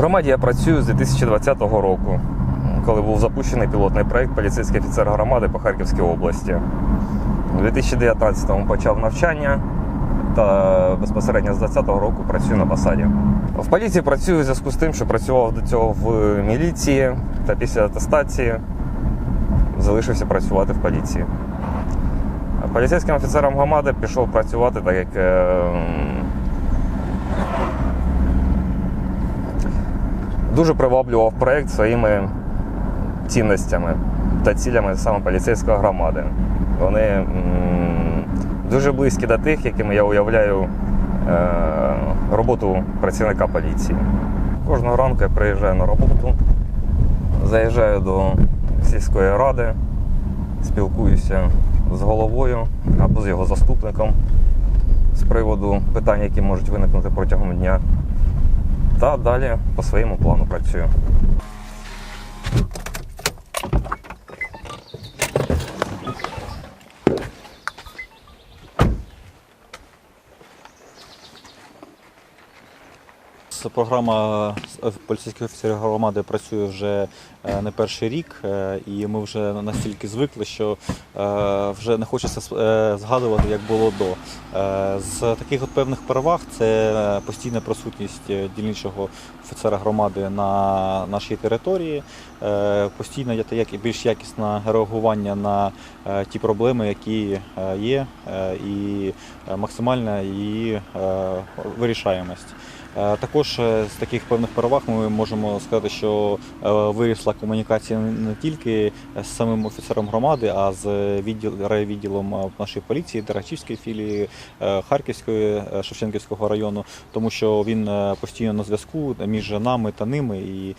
громаді я працюю з 2020 року, коли був запущений пілотний проєкт поліцейський офіцер громади по Харківській області. У 2019-му почав навчання та безпосередньо з 2020 року працюю на посаді. В поліції працюю у зв'язку з тим, що працював до цього в міліції та після атестації залишився працювати в поліції. Поліцейським офіцером громади пішов працювати, так як дуже приваблював проєкт своїми цінностями та цілями саме поліцейської громади. Вони дуже близькі до тих, якими я уявляю е, роботу працівника поліції. Кожного ранку я приїжджаю на роботу, заїжджаю до сільської ради, спілкуюся з головою або з його заступником з приводу питань, які можуть виникнути протягом дня. Та далі по своєму плану працюю. Програма е, поліцейських офіцерів громади працює вже е, не перший рік, е, і ми вже настільки звикли, що вже не хочеться згадувати, як було до. З таких от певних переваг це постійна присутність дільничого офіцера громади на нашій території, е, постійно є більш якісне реагування на ті проблеми, які є, і максимальна її вирішаємость. Е, Також е, з таких певних переваг ми можемо сказати, що е, вирісла комунікація не тільки з самим офіцером громади, а з відділ райвідділом е, нашої поліції, Дерачівської філії, Харківської Шевченківського району, тому що він постійно на зв'язку між нами та ними, і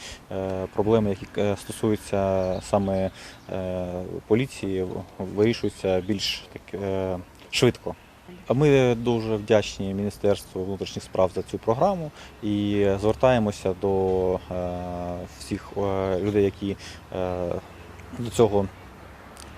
проблеми, які стосуються саме поліції, вирішуються більш так швидко. А Ми дуже вдячні Міністерству внутрішніх справ за цю програму і звертаємося до е, всіх е, людей, які е, до цього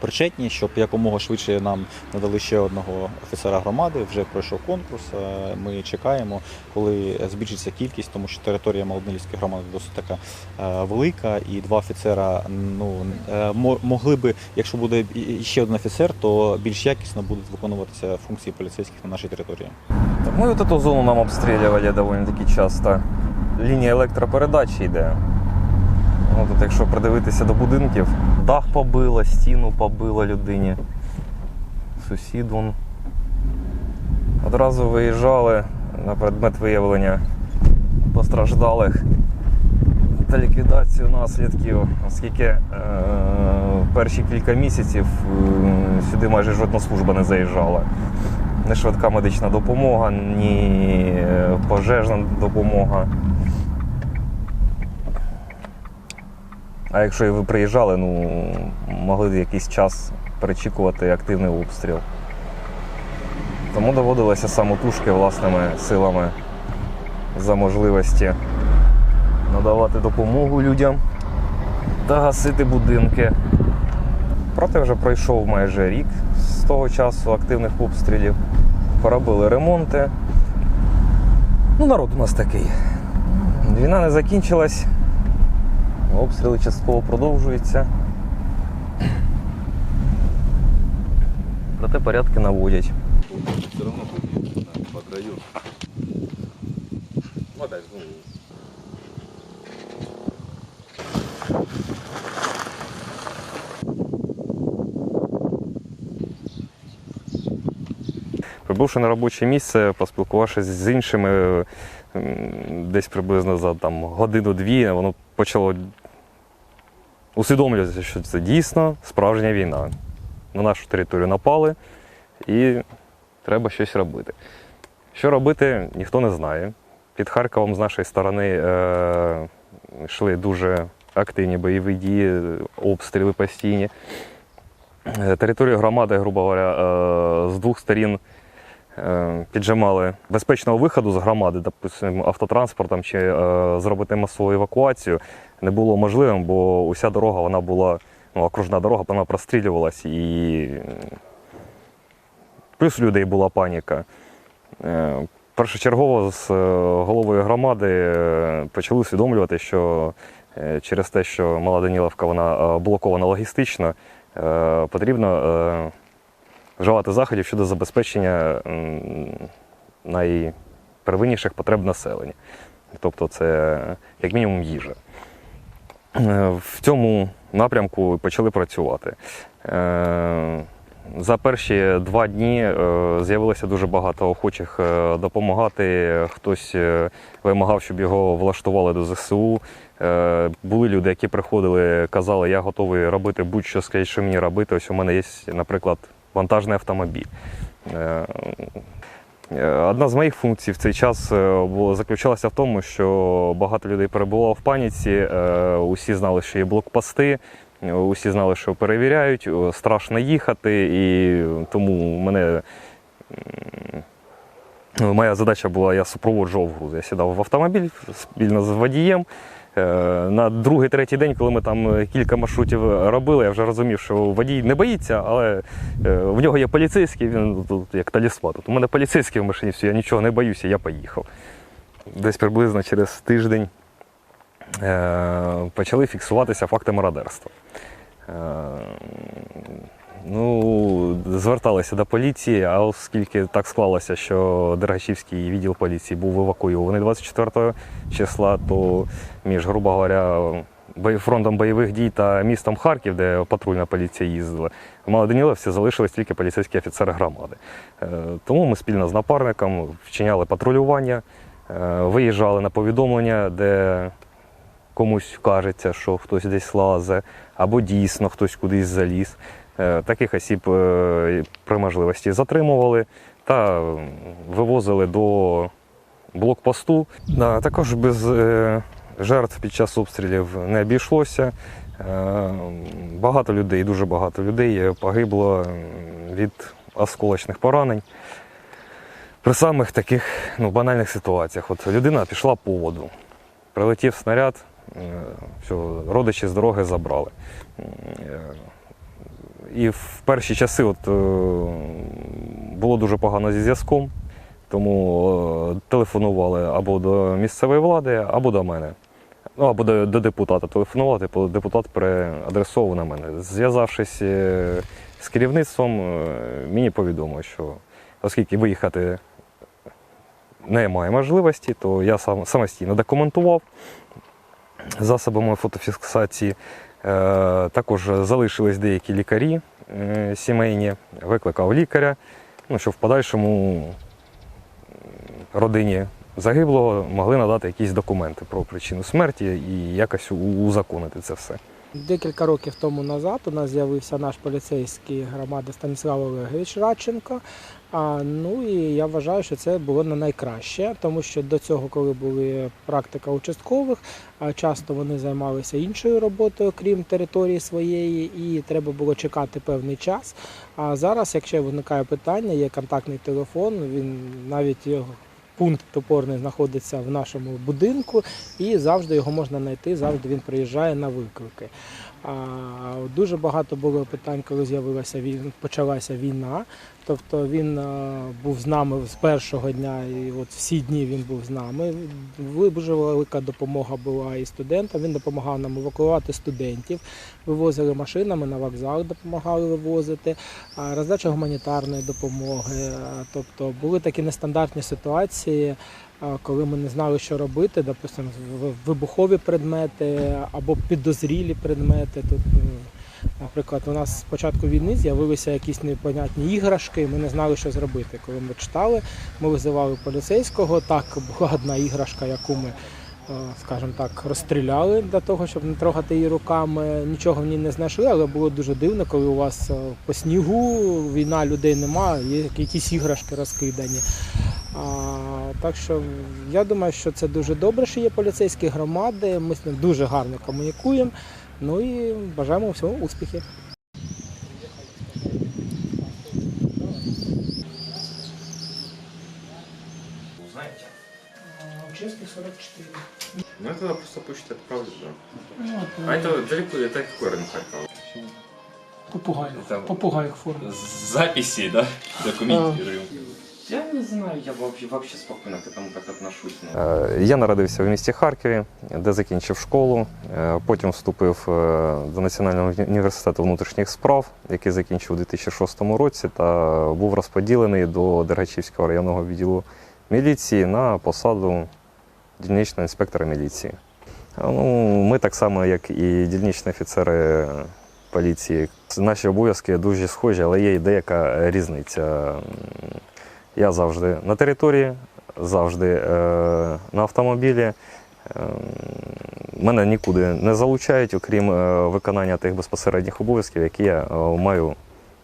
причетні, щоб якомога швидше нам надали ще одного офіцера громади. Вже пройшов конкурс. е, Ми чекаємо, коли збільшиться кількість, тому що територія Молоднилівської громади досить така е, велика, і два офіцера ну е, могли би, якщо буде ще один офіцер, то більш якісно будуть виконуватися функції поліцейських на нашій території. Ми от эту зону нам обстрілювали доволі таки часто. Лінія електропередачі йде. Ну, тут, якщо придивитися до будинків, дах побило, стіну побило людині. Сусід вон. Одразу виїжджали на предмет виявлення постраждалих та ліквідацію наслідків, оскільки е- перші кілька місяців е, сюди майже жодна служба не заїжджала не швидка медична допомога, ні е, пожежна допомога. А якщо ви приїжджали, ну могли якийсь час перечікувати активний обстріл. Тому доводилося самотужки власними силами за можливості надавати допомогу людям та гасити будинки. Проте вже пройшов майже рік з того часу активних обстрілів. Поробили ремонти. Ну, народ у нас такий. Війна не закінчилась. Обстріли частково продовжуються. Проте порядки наводять. Все равно будет по краю. Ну, опять, ну, Прибувши на робоче місце, поспілкувавшись з іншими, десь приблизно за там, годину-дві, воно почало усвідомлюватися, що це дійсно справжня війна. На нашу територію напали і треба щось робити. Що робити, ніхто не знає. Під Харковом з нашої сторони е, йшли дуже активні бойові дії, обстріли постійні. Е, Територію громади, грубо говоря, е, з двох сторін піджимали безпечного виходу з громади, допустимо, автотранспортом чи е, зробити масову евакуацію не було можливим, бо уся дорога вона була, ну, окружна дорога, вона прострілювалась і плюс у людей була паніка. Е, першочергово з е, головою громади е, почали усвідомлювати, що е, через те, що Мала Даніловка вона е, блокована логістично, е, потрібно е, вживати заходів щодо забезпечення найпервинніших потреб населення. Тобто це як мінімум їжа. В цьому напрямку почали працювати. Е, За перші два дні е, з'явилося дуже багато охочих е, допомагати. Хтось вимагав, щоб його влаштували до ЗСУ. Були люди, які приходили, казали, я готовий робити будь-що, скажіть, що мені робити. Ось у мене є, наприклад, вантажний автомобіль. Е, Е, Одна з моїх функцій в цей час е, заключалася в тому, що багато людей перебувало в паніці, усі знали, що є блокпости, усі знали, що перевіряють, страшно їхати, і тому мене. Моя задача була, я супроводжував грузи. Я сідав в автомобіль спільно з водієм. Е, На другий, третій день, коли ми там е, кілька маршрутів робили, я вже розумів, що водій не боїться, але е, в нього є поліцейський, він тут як талісман. Тут у мене поліцейський в машині, все, я нічого не боюся, я поїхав. Десь приблизно через тиждень е, почали фіксуватися факти мародерства. Ну, зверталися до поліції, а оскільки так склалося, що Дергачівський відділ поліції був евакуйований 24 числа, то між, грубо говоря, фронтом бойових дій та містом Харків, де патрульна поліція їздила, в Малоданіловці залишились тільки поліцейські офіцери громади. Е, Тому ми спільно з напарником вчиняли патрулювання, е, виїжджали на повідомлення, де комусь кажеться, що хтось десь лазе, або дійсно хтось кудись заліз. Е, Таких осіб е, при можливості затримували та вивозили до блокпосту. Також без е, жертв під час обстрілів не обійшлося. Багато людей, дуже багато людей погибло від осколочних поранень. При самих таких ну, банальних ситуаціях. От людина пішла по воду, прилетів снаряд, все, родичі з дороги забрали. І в перші часи от, е, було дуже погано зі зв'язком, тому е, телефонували або до місцевої влади, або до мене. Ну, або до, до депутата телефонували, депутат переадресовував на мене. Зв'язавшись е, з керівництвом, мені повідомили, що оскільки виїхати немає можливості, то я сам самостійно документував засобами фотофіксації. Е, Також залишились деякі лікарі е, сімейні, викликав лікаря, ну, щоб в подальшому родині загиблого могли надати якісь документи про причину смерті і якось узаконити це все. Декілька років тому назад у нас з'явився наш поліцейський громади Станіслав Олегович Радченко. А, ну і я вважаю, що це було не найкраще, тому що до цього, коли були практика участкових, часто вони займалися іншою роботою, крім території своєї, і треба було чекати певний час. А зараз, якщо виникає питання, є контактний телефон, він навіть його. Пункт опорний знаходиться в нашому будинку, і завжди його можна знайти, завжди він приїжджає на виклики. Дуже багато було питань, коли з'явилася почалася війна. Тобто він був з нами з першого дня, і от всі дні він був з нами. Дуже велика допомога була і студентам. Він допомагав нам евакуювати студентів, вивозили машинами на вокзал, допомагали вивозити, роздача гуманітарної допомоги. Тобто були такі нестандартні ситуації коли ми не знали, що робити, допустимо, вибухові предмети або підозрілі предмети. Тут, наприклад, у нас з початку війни з'явилися якісь непонятні іграшки, ми не знали, що зробити. Коли ми читали, ми визивали поліцейського. Так, була одна іграшка, яку ми. е, Скажімо так, розстріляли для того, щоб не трогати її руками. Нічого в ній не знайшли, але було дуже дивно, коли у вас е, по снігу війна людей немає, є якісь іграшки розкидані. А, так що я думаю, що це дуже добре, що є поліцейські громади. Ми з ним дуже гарно комунікуємо. Ну і бажаємо всього успіхів. Знаєте? Чеський 44. Ну, я тогда просто почту отправлю, да. Ну, А это далеко, это какой район Харькова? попугай. Там- Попугай в формі. Записи, да? Документируем. Знаю, я вообще, вообще спокійно к этому так отношусь. Е, Я народився в місті Харкові, де закінчив школу. Е, Потім вступив е, до Національного університету внутрішніх справ, який закінчив у 2006 році, та був розподілений до Дергачівського районного відділу міліції на посаду дільничного інспектора міліції. Ну, ми так само, як і дільничні офіцери поліції. Наші обов'язки дуже схожі, але є і деяка різниця. Я завжди на території, завжди е, на автомобілі. Е, мене нікуди не залучають, окрім е, виконання тих безпосередніх обов'язків, які я е, маю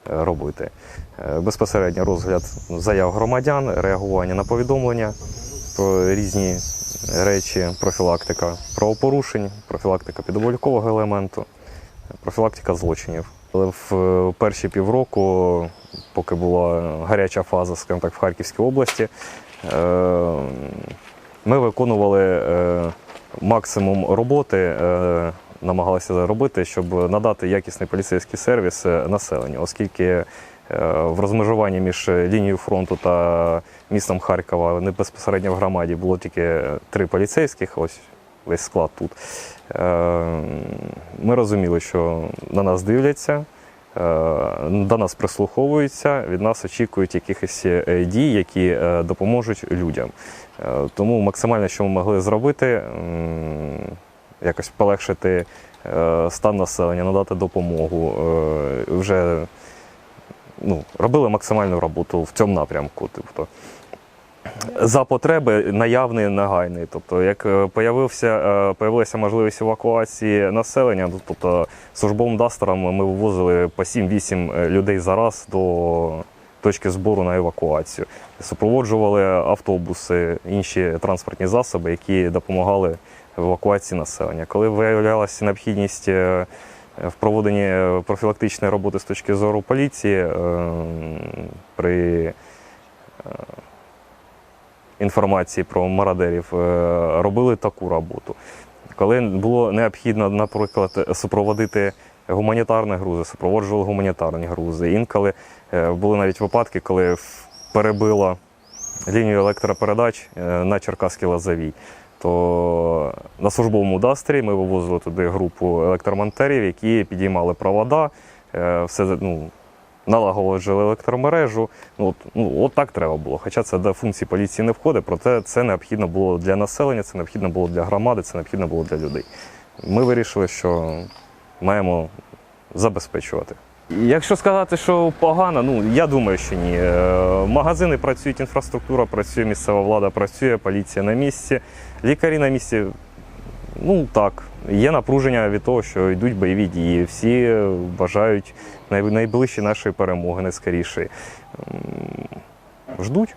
робити. Безпосередньо розгляд заяв громадян, реагування на повідомлення про різні речі, профілактика правопорушень, профілактика підобов'язкового елементу, профілактика злочинів. Але в е, перші півроку, поки була гаряча фаза, скажімо так, в Харківській області, е, ми виконували е, максимум роботи, намагалися зробити, щоб надати якісний поліцейський сервіс населенню, оскільки в розмежуванні між лінією фронту та містом Харкова не безпосередньо в громаді було тільки три поліцейських, ось весь склад тут. Е, Ми розуміли, що на нас дивляться, е, до нас прислуховуються, від нас очікують якихось е, дій, які допоможуть людям. Тому максимально, що ми могли зробити, якось полегшити стан населення, надати допомогу. Вже ну, робили максимальну роботу в цьому напрямку. Тобто, за потреби наявний, нагайний. Тобто, як е, появився, е, появилася можливість евакуації населення, ну, тобто службовим дастером ми вивозили по 7-8 людей за раз до точки збору на евакуацію. Супроводжували автобуси, інші транспортні засоби, які допомагали в евакуації населення. Коли виявлялася необхідність е, в проведенні е, профілактичної роботи з точки зору поліції е, при е, інформації про мародерів, е, робили таку роботу. Коли було необхідно, наприклад, супроводити гуманітарні грузи, супроводжували гуманітарні грузи. Інколи е, були навіть випадки, коли перебило лінію електропередач е, на Черкаській Лазовій. То на службовому дастрі ми вивозили туди групу електромонтерів, які підіймали провода, все ну, налагоджували електромережу. Ну, от, ну, от так треба було. Хоча це до функції поліції не входить, проте це необхідно було для населення, це необхідно було для громади, це необхідно було для людей. Ми вирішили, що маємо забезпечувати. Якщо сказати, що погано, ну я думаю, що ні. Е, Магазини працюють, інфраструктура працює, місцева влада працює, поліція на місці, лікарі на місці. Ну так, є напруження від того, що йдуть бойові дії. Всі бажають найближчі нашої перемоги, найскоріше. Ждуть.